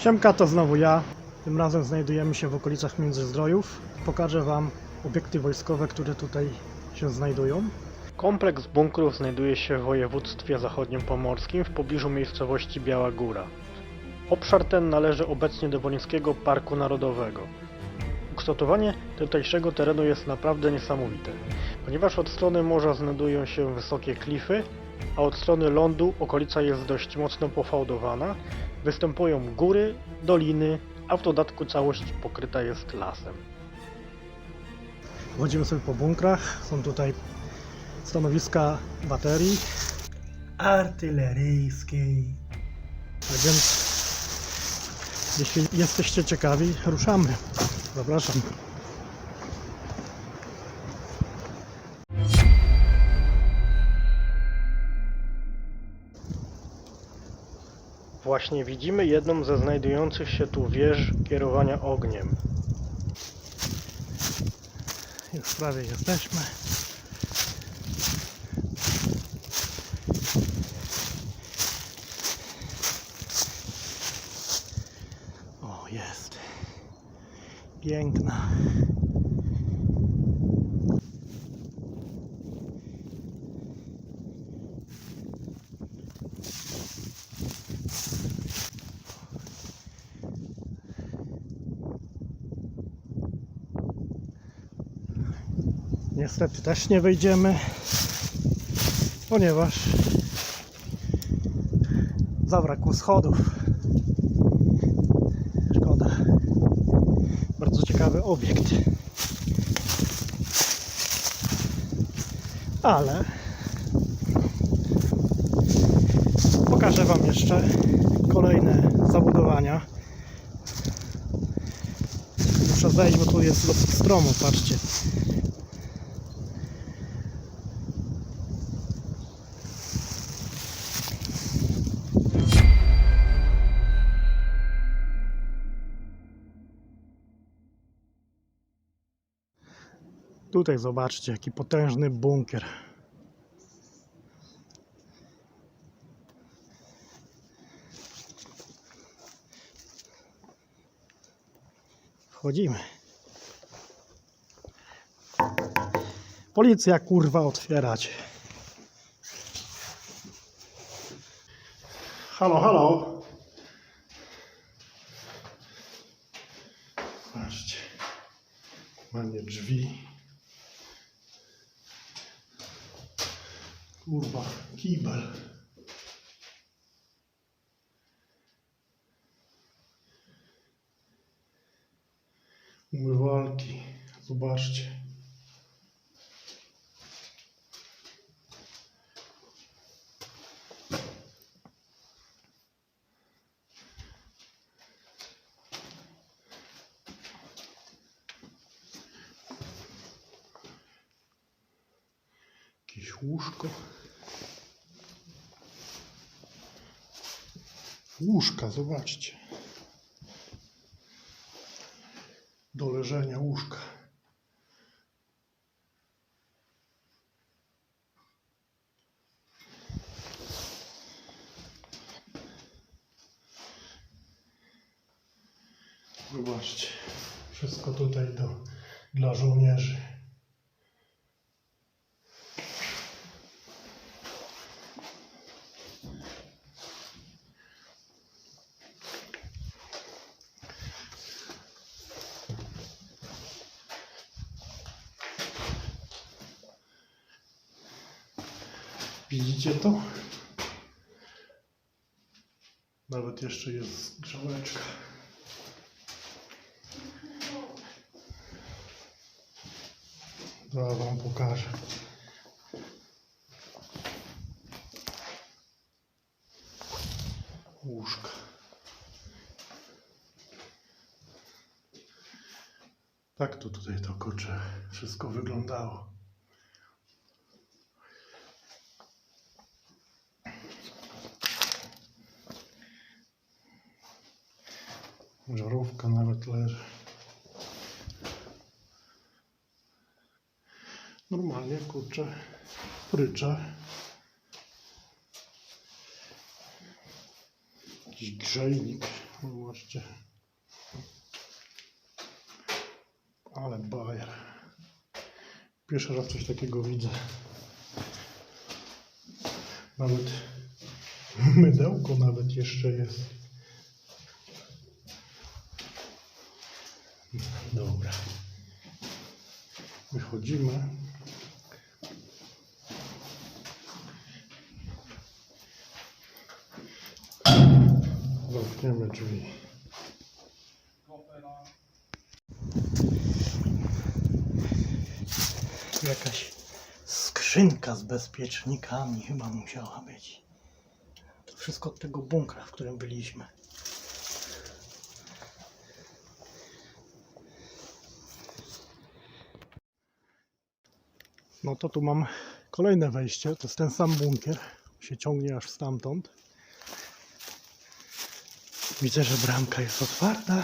Siemka, to znowu ja. Tym razem znajdujemy się w okolicach Międzyzdrojów. Pokażę Wam obiekty wojskowe, które tutaj się znajdują. Kompleks bunkrów znajduje się w województwie zachodnim pomorskim w pobliżu miejscowości Biała Góra. Obszar ten należy obecnie do Wolińskiego Parku Narodowego. Ukształtowanie tutejszego terenu jest naprawdę niesamowite, ponieważ od strony morza znajdują się wysokie klify, a od strony lądu okolica jest dość mocno pofałdowana, występują góry, doliny, a w dodatku całość pokryta jest lasem. Chodzimy sobie po bunkrach, są tutaj stanowiska baterii artyleryjskiej. Tak więc, jeśli jesteście ciekawi, ruszamy. Zapraszam. Właśnie widzimy jedną ze znajdujących się tu wież kierowania ogniem. Już prawie jesteśmy. O, jest. Piękna. Niestety też nie wejdziemy, ponieważ zabrakło schodów. Szkoda. Bardzo ciekawy obiekt. Ale pokażę Wam jeszcze kolejne zabudowania. Muszę zejść, bo tu jest stromo, patrzcie. Tutaj zobaczcie, jaki potężny bunkier. Wchodzimy. Policja kurwa otwierać. Halo, halo. Patrzcie. Mamy drzwi. Kurwa, kibel. Umywalki. Zobaczcie. Jakieś łóżko. Łóżka, zobaczcie. Do leżenia łóżka. Zobaczcie. Wszystko tutaj do, dla żołnierzy. Widzicie to? Nawet jeszcze jest grzałeczka. Zaraz wam pokażę. Łóżka. Tak to tutaj to kurczę wszystko wyglądało. Żarówka nawet leży. Normalnie kurczę pryczę. Jakiś grzejnik. Zobaczcie. Ale bajer. Pierwszy raz coś takiego widzę. Nawet mydełko nawet jeszcze jest. Dobra. Wychodzimy. Zamkniemy drzwi. Jakaś skrzynka z bezpiecznikami chyba musiała być. To wszystko od tego bunkra, w którym byliśmy. No to tu mam kolejne wejście. To jest ten sam bunkier. Się ciągnie aż stamtąd. Widzę, że bramka jest otwarta.